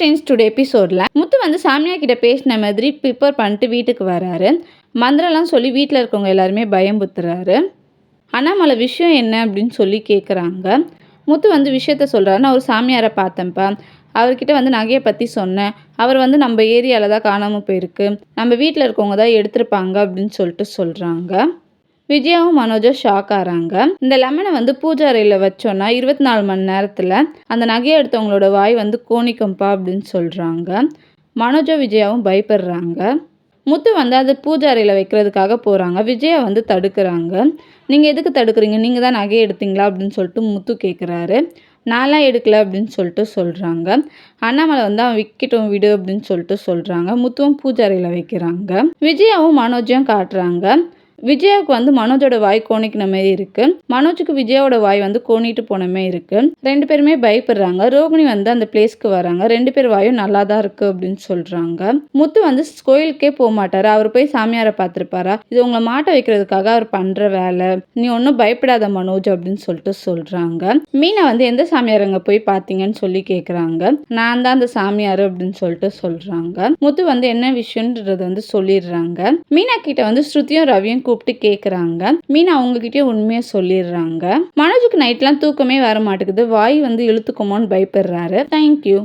Friends today எபிசோடில் முத்து வந்து சாமியா கிட்ட பேசின மாதிரி ப்ரிப்பேர் பண்ணிட்டு வீட்டுக்கு வராரு. மந்திரம்லாம் சொல்லி வீட்டில் இருக்கவங்க எல்லாருமே பயம்புத்துறாரு அண்ணாமலை விஷயம் என்ன அப்படின்னு சொல்லி கேட்குறாங்க முத்து வந்து விஷயத்த சொல்கிறாரு நான் ஒரு சாமியாரை பார்த்தேன்ப்பா. அவர்கிட்ட வந்து நகையை பற்றி சொன்னேன். அவர் வந்து நம்ம ஏரியாவில் தான் காணாமல் போயிருக்கு. நம்ம வீட்டில் இருக்கவங்க தான் எடுத்திருப்பாங்க அப்படின்னு சொல்லிட்டு சொல்கிறாங்க விஜயாவும் மனோஜும் ஷாக் ஆகிறாங்க இந்த லெமனை வந்து பூஜாரையில் அறையில் வச்சோன்னா இருபத்தி நாலு மணி நேரத்தில் அந்த நகையை எடுத்தவங்களோட வாய் வந்து கோணிக்கும்பா அப்படின்னு சொல்கிறாங்க மனோஜோ விஜயாவும் பயப்படுறாங்க. முத்து வந்து அது பூஜை அறையில் வைக்கிறதுக்காக போகிறாங்க விஜயா வந்து தடுக்கிறாங்க. நீங்கள் எதுக்கு தடுக்கிறீங்க? நீங்கள் தான் நகையை எடுத்தீங்களா? அப்படின்னு சொல்லிட்டு முத்து கேட்குறாரு நான்லாம் எடுக்கல அப்படின்னு சொல்லிட்டு சொல்கிறாங்க அண்ணாமலை வந்து அவன் விற்கட்டும் விடு அப்படின்னு சொல்லிட்டு சொல்கிறாங்க முத்துவும் பூஜாரியில் வைக்கிறாங்க. விஜயாவும் மனோஜையும் காட்டுறாங்க. விஜயாவுக்கு வந்து மனோஜோட வாய் கோணிக்கின மாதிரி இருக்கு. மனோஜுக்கு விஜயாவோட வாய் வந்து கோணிட்டு போன மாதிரி இருக்கு. ரெண்டு பேருமே பயப்படுறாங்க. ரோகிணி வந்து அந்த பிளேஸ்க்கு வராங்க. ரெண்டு பேர் வாயும் நல்லா தான் இருக்கு அப்படின்னு சொல்றாங்க. முத்து வந்து கோயிலுக்கே போக மாட்டாரு. அவர் போய் சாமியாரை பார்த்துருப்பாரா? இது உங்களை மாட்ட வைக்கிறதுக்காக அவர் பண்ற வேலை. நீ ஒன்றும் பயப்படாத மனோஜ் அப்படின்னு சொல்லிட்டு சொல்றாங்க. மீனா வந்து எந்த சாமியார் அங்கே போய் பார்த்தீங்கன்னு சொல்லி கேட்குறாங்க நான் தான் அந்த சாமியார் அப்படின்னு சொல்லிட்டு சொல்றாங்க. முத்து வந்து என்ன விஷயம்ன்றது வந்து சொல்லிடுறாங்க. மீனா கிட்ட வந்து ஸ்ருதியும் ரவியும் கூப்பிட்டு கேட்குறாங்க மீனா அவங்ககிட்டயும் உண்மையை சொல்லிடுறாங்க. மனோஜுக்கு நைட்லாம் தூக்கமே வர மாட்டேங்குது வாய் வந்து இழுத்துக்குமோன்னு பயப்படுறாரு. தேங்க்யூ